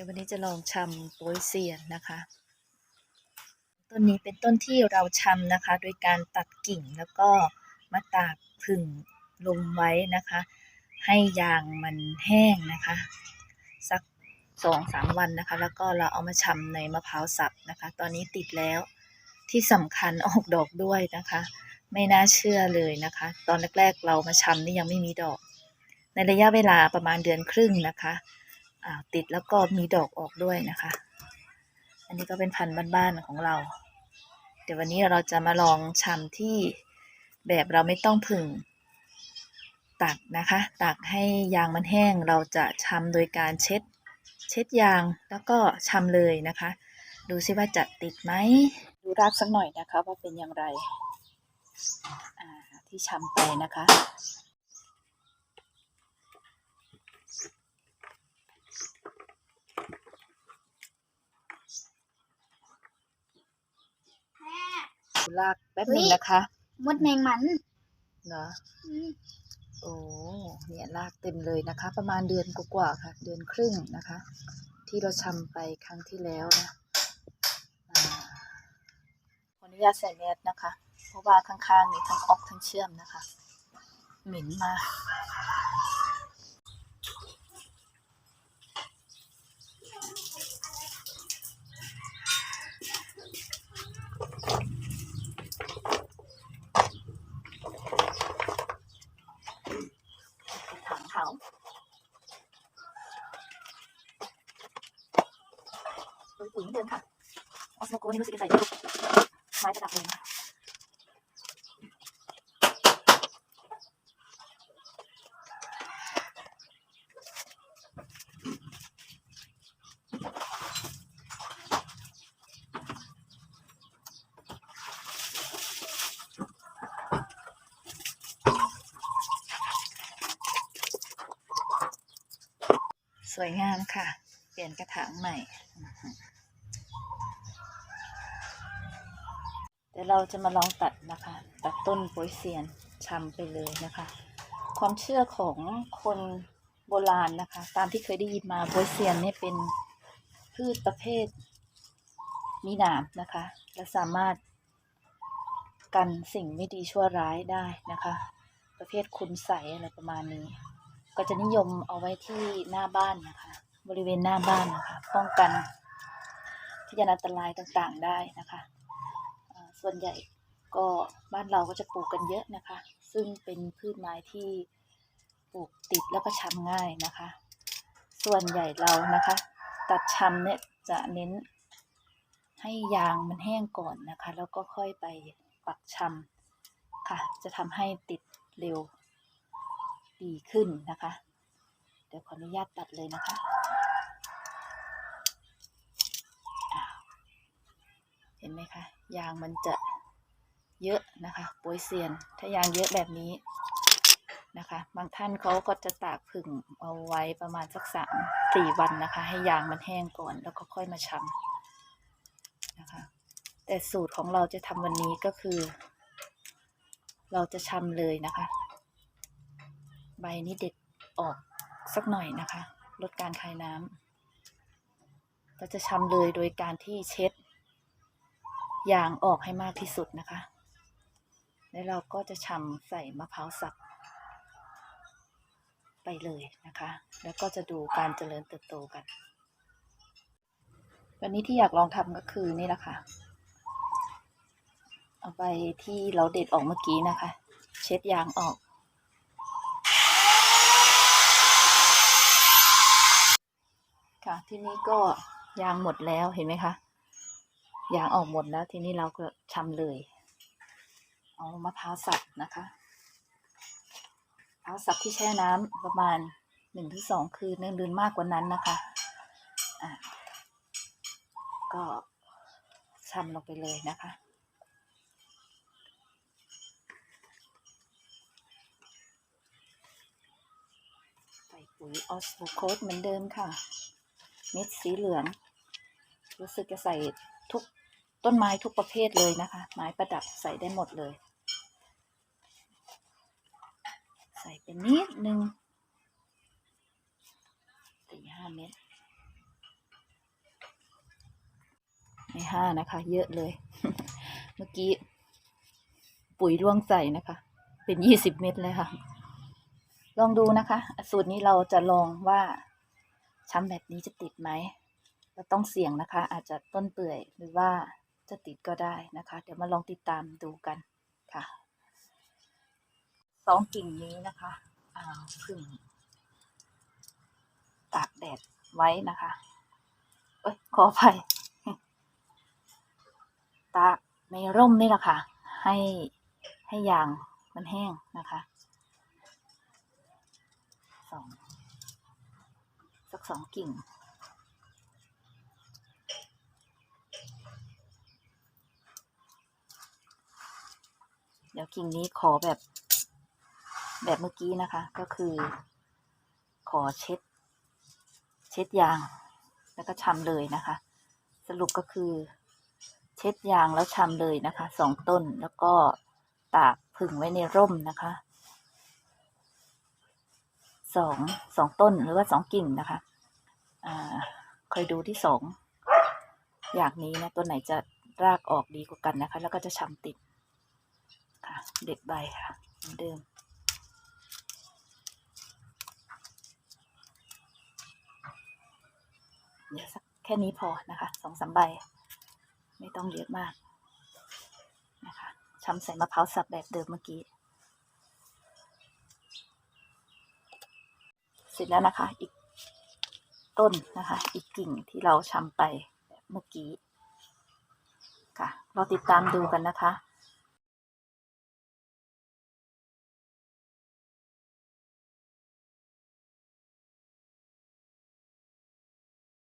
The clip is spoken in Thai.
ดี๋ยววันนี้จะลองชำโป๊ยเซียนนะคะ ต้นนี้เป็นต้นที่เราชำนะคะ โดยการตัดกิ่งแล้วก็มาตากผึ่งลมไว้นะคะ ให้ยางมันแห้งนะคะ สักสองสามวันนะคะ แล้วก็เราเอามาชำในมะพร้าวสับนะคะ ตอนนี้ติดแล้วที่สำคัญออกดอกด้วยนะคะ ไม่น่าเชื่อเลยนะคะ ตอนแรกๆเรามาชำนี่ยังไม่มีดอก ในระยะเวลาประมาณเดือนครึ่งนะคะ อ่าติดแล้วก็มีดอกออกด้วยนะคะ อันนี้ก็เป็นพันธุ์บ้านๆของเรา เดี๋ยววันนี้เราจะมาลองชำที่แบบเราไม่ต้องผึ่งตักนะคะ ตักให้ยางมันแห้งเราจะชำโดยการเช็ด เช็ดยางแล้วก็ชำเลยนะคะ ดูซิว่าจะติดไหมดูรากสักหน่อยนะคะว่าเป็นอย่างไรที่ชำไปนะคะ ดูรากแป๊บหนึงนะคะ มดแมงมันเนาะอืมโอ้เนี่ยรากเต็มเลยนะคะ ประมาณเดือนกว่าๆค่ะ เดือนครึ่งนะคะ ที่เราชำไปครั้งที่แล้วนะอ่าขออนุญาตใส่แมสนะคะ เพราะว่าข้างๆนี้ทั้งออกทั้งเชื่อมนะคะ เหม็นมาก ถามเขาปุ๋ยปุ๋ย เหมือนเดิมค่ะออสโมโกนี่รู้สึกจะใส่ยอะไม้จะดับเลยนะคะสวยงามค่ะ เปลี่ยนกระถางใหม่ ดี๋ยวเราจะมาลองตัดนะคะ ตัดต้นโปยเซียนชำไปเลยนะคะ ความเชื่อของคนโบราณนะคะ ตามที่เคยได้ยินมาโปยเซียนเนี่ยเป็นพืชประเภทมีหนามนะคะ และสามารถกันสิ่งไม่ดีชั่วร้ายได้นะคะ ประเภทคุณใสอะไรประมาณนี้ ก็จะนิยมเอาไว้ที่หน้าบ้านนะคะ บริเวณหน้าบ้านนะคะ ป้องกันพยานอันตรายต่างๆได้นะคะ ส่วนใหญ่ก็บ้านเราก็จะปลูกกันเยอะนะคะ ซึ่งเป็นพืชไม้ที่ปลูกติดแล้วก็ช้ำง่ายนะคะ ส่วนใหญ่เรานะคะ ตัดชำเนี่ยจะเน้นให้ยางมันแห้งก่อนนะคะ แล้วก็ค่อยไปปักชำค่ะ จะทำให้ติดเร็วดีขึ้นนะคะ เดี๋ยวขออนุญาตตัดเลยนะคะอ้าว เห็นไหมคะ ยางมันจะเยอะนะคะโปยเซียน ถ้ายางเยอะแบบนี้นะคะ บางท่านเขาก็จะตากผึ่งเอาไว้ประมาณสักสามสี่วันนะคะ ให้ยางมันแห้งก่อนแล้วก็ค่อยมาชำนะคะ แต่สูตรของเราจะทำวันนี้ก็คือ เราจะชำเลยนะคะ ใบนี้เด็ดออกสักหน่อยนะคะ ลดการคายน้ำเราจะชำเลยโดยการที่เช็ด ยางออกให้มากที่สุดนะคะ แล้วเราก็จะชำใส่มะพร้าวสับไปเลยนะคะ แล้วก็จะดูการเจริญเติบโตกัน วันนี้ที่อยากลองทำก็คือนี่แหละค่ะ เอาใบที่เราเด็ดออกเมื่อกี้นะคะ เช็ดยางออก ค่ะที่นี้ก็ยางหมดแล้วเห็นไหมคะ ยางออกหมดแล้วทีนี้เราก็ชำเลย เอามะพร้าวสับนะคะมะพร้าวสับที่แช่น้ำประมาณหนึ่งถึงสองคืนเนื่องลืนมากกว่านั้นนะคะอะก็ชำลงไปเลยนะคะใส่ปุ๋ยออสโมโคสเหมือนเดิมค่ะ เม็ดสีเหลือง รู้สึกจะใส่ทุก ต้นไม้ทุกประเภทเลยนะคะ ไม้ประดับใส่ได้หมดเลย ใส่เป็นนิดนึงสี่ห้าเม็ดในห้านะคะ เยอะเลย เมื่อกี้ปุ๋ยร่วงใส่นะคะ เป็นยี่สิบเม็ดเลยค่ะ ลองดูนะคะ สูตรนี้เราจะลองว่าช้ำแบบนี้จะติดไหมเราต้องเสี่ยงนะคะ อาจจะต้นเปื่อยหรือว่า จะติดก็ได้นะคะ เดี๋ยวมาลองติดตามดูกันค่ะสองกิ่งนี้นะคะอ่าพึ่งตากแดดไว้นะคะเอ้ยขออภัยตากในร่มนี่แหละค่ะ ให้ให้ยางมันแห้งนะคะสองสักสองกิ่ง เดี๋ยว กิ่งนี้ขอแบบ แบบเมื่อกี้นะคะ ก็คือ ขอเช็ด เช็ดยาง แล้วก็ชำเลยนะคะ สรุปก็คือ เช็ดยางแล้วชำเลยนะคะสองต้นแล้วก็ตากผึ่งไว้ในร่มนะคะสองสองต้นหรือว่าสองกิ่งนะคะอ่าคอยดูที่สองอย่างนี้นะตัวไหนจะรากออกดีกว่ากันนะคะ แล้วก็จะชำติด เด็ดใบค่ะเหมือนเดิม เดี๋ยวสักแค่นี้พอนะคะสองสามใบ ไม่ต้องเยอะมากนะคะชำใส่มะพร้าวสับแบบเดิมเมื่อกี้ เสร็จแล้วนะคะ อีกต้นนะคะ อีกกิ่งที่เราชำไปเมื่อกี้ค่ะ เราติดตามดูกันนะคะ